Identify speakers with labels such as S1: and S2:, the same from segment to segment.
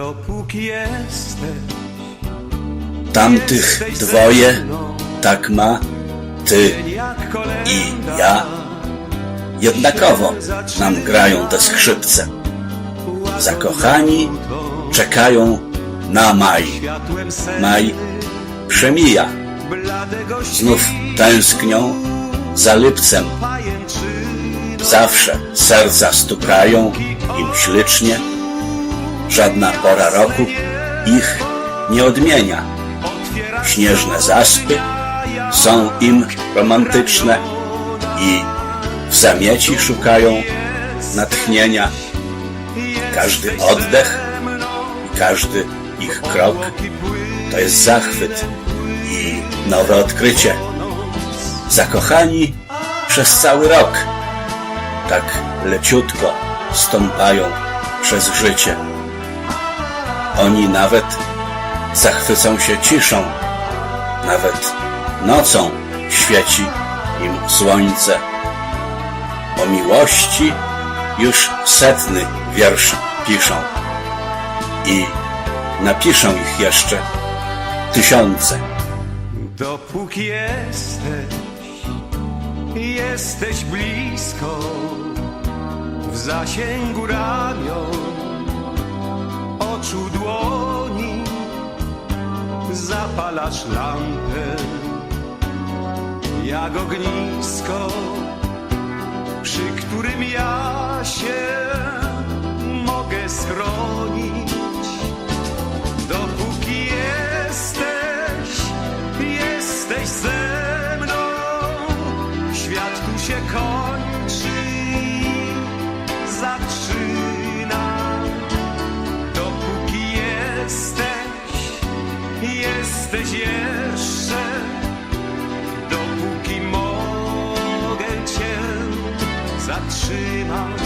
S1: Dopóki jesteś,
S2: Tamtych dwoje tak ma, ty i ja. Jednakowo nam grają te skrzypce. Zakochani czekają na maj. Maj przemija. Znów tęsknią za lipcem. Zawsze serca stukają im ślicznie. Żadna pora roku ich nie odmienia. Śnieżne zaspy są im romantyczne i w zamieci szukają natchnienia. Każdy oddech i każdy ich krok to jest zachwyt i nowe odkrycie. Zakochani przez cały rok tak leciutko stąpają przez życie. Oni nawet zachwycą się ciszą, nawet nocą świeci im słońce. O miłości już setny wiersz piszą i napiszą ich jeszcze tysiące.
S1: Dopóki jesteś, jesteś blisko, w zasięgu ramion, oczu dłoni, zapalasz lampę, jak ognisko, przy którym ja się mogę schronić. Jesteś jeszcze, dopóki mogę cię zatrzymać.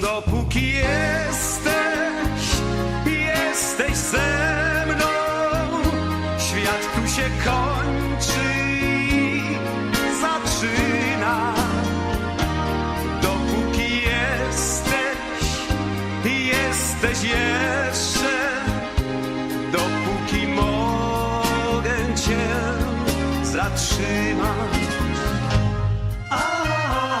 S1: Dopóki jesteś, jesteś ze mną, świat tu się kończy i zaczyna. Dopóki jesteś, jesteś jeszcze, trzymasz. A -a -a.